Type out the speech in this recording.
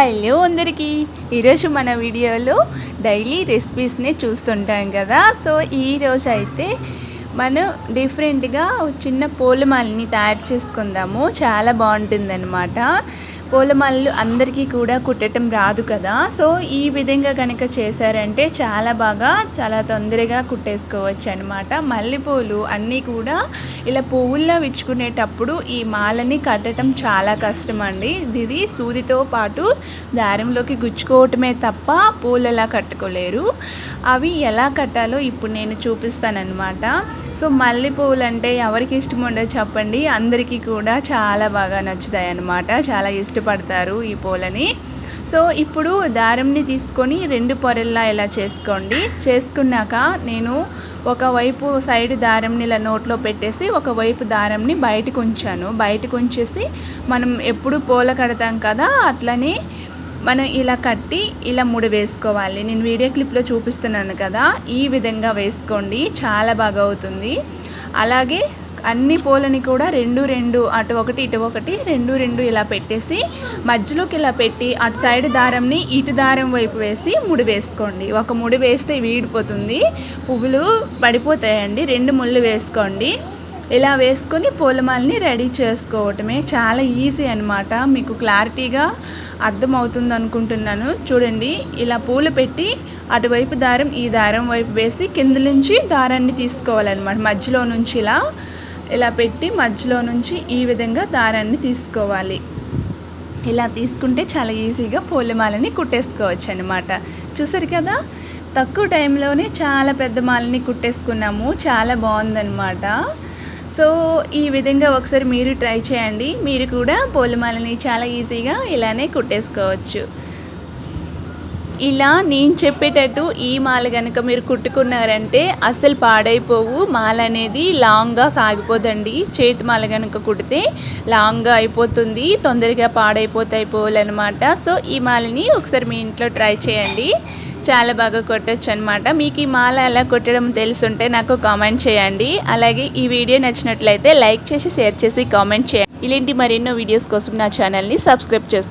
Hello అందరికీ. ఈరోజు మన వీడియోలో డైలీ రెసిపీస్ని చూస్తుంటాం కదా. సో ఈరోజు అయితే మనం డిఫరెంట్గా చిన్న పూలమాలని తయారు చేసుకుందాము. చాలా బాగుంటుందన్నమాట. పూలమాలలు అందరికీ కూడా కుట్టడం రాదు కదా. సో ఈ విధంగా కనుక చేశారంటే చాలా బాగా చాలా తొందరగా కుట్టేసుకోవచ్చు అనమాట మల్లెపూలు అన్నీ కూడా ఇలా పువ్వుల్లో విచ్చుకునేటప్పుడు ఈ మాలని కట్టడం చాలా కష్టం అండి ఇది సూదితో పాటు దారంలోకి గుచ్చుకోవటమే తప్ప పూలలా కట్టుకోలేరు. అవి ఎలా కట్టాలో ఇప్పుడు నేను చూపిస్తానన్నమాట. సో మల్లె పువ్వులు అంటే ఎవరికి ఇష్టం ఉండదు చెప్పండి. అందరికీ కూడా చాలా బాగా నచ్చుతాయి అన్నమాట చాలా ఇష్టపడతారు ఈ పూలని. సో ఇప్పుడు దారంని తీసుకొని రెండు పొరల్లా ఇలా చేసుకోండి. చేసుకున్నాక నేను ఒకవైపు సైడ్ దారంని ఇలా నోట్లో పెట్టేసి ఒకవైపు దారంని బయటకు ఉంచాను. బయటకు ఉంచేసి మనం ఎప్పుడు పూల కడతాం కదా అట్లనే మనం ఇలా కట్టి ఇలా ముడి వేసుకోవాలి. నేను వీడియో క్లిప్లో చూపిస్తున్నాను కదా ఈ విధంగా వేసుకోండి. చాలా బాగా అవుతుంది. అలాగే అన్ని పూలని కూడా రెండు రెండు అటు ఒకటి ఇటు ఒకటి రెండు రెండు ఇలా పెట్టేసి మధ్యలోకి ఇలా పెట్టి అటు సైడ్ దారంని ఇటు దారం వైపు వేసి ముడి వేసుకోండి. ఒక ముడి వేస్తే వీడిపోతుంది. పువ్వులు పడిపోతాయండి. రెండు ముళ్ళు వేసుకోండి. ఇలా వేసుకొని పూలమాలని రెడీ చేసుకోవటమే చాలా ఈజీ అనమాట మీకు క్లారిటీగా అర్థమవుతుంది అనుకుంటున్నాను. చూడండి ఇలా పూలు పెట్టి అటువైపు దారం ఈ దారం వైపు వేసి కింద నుంచి దారాన్ని తీసుకోవాలన్నమాట. మధ్యలో నుంచి ఇలా ఇలా పెట్టి మధ్యలో నుంచి ఈ విధంగా దారాన్ని తీసుకోవాలి. ఇలా తీసుకుంటే చాలా ఈజీగా పూలమాలని కుట్టేసుకోవచ్చు అనమాట చూసారు కదా? తక్కువ టైంలోనే చాలా పెద్ద మాలని కుట్టేసుకున్నాము. చాలా బాగుందనమాట సో ఈ విధంగా ఒకసారి మీరు ట్రై చేయండి. మీరు కూడా పూలమాలని చాలా ఈజీగా ఇలానే కుట్టేసుకోవచ్చు. ఇలా నేను చెప్పేటట్టు ఈ మాల కనుక మీరు కుట్టుకున్నారంటే అస్సలు పాడైపోవు. మాల అనేది లాంగ్గా సాగిపోదండి. చేతి మాల కనుక కుడితే లాంగ్గా అయిపోతుంది తొందరగా పాడైపోతాయి పోవాలన్నమాట సో ఈ మాలని ఒకసారి మీ ఇంట్లో ట్రై చేయండి. చాలా బాగా కొట్టచ్చు అనమాట మీకు ఈ మాల ఎలా కొట్టడం తెలుసుంటే నాకు కామెంట్ చేయండి. అలాగే ఈ వీడియో నచ్చినట్లయితే లైక్ చేసి షేర్ చేసి కామెంట్ చేయండి. ఇలాంటి మరెన్నో వీడియోస్ కోసం నా ఛానల్ని సబ్స్క్రైబ్ చేసుకోండి.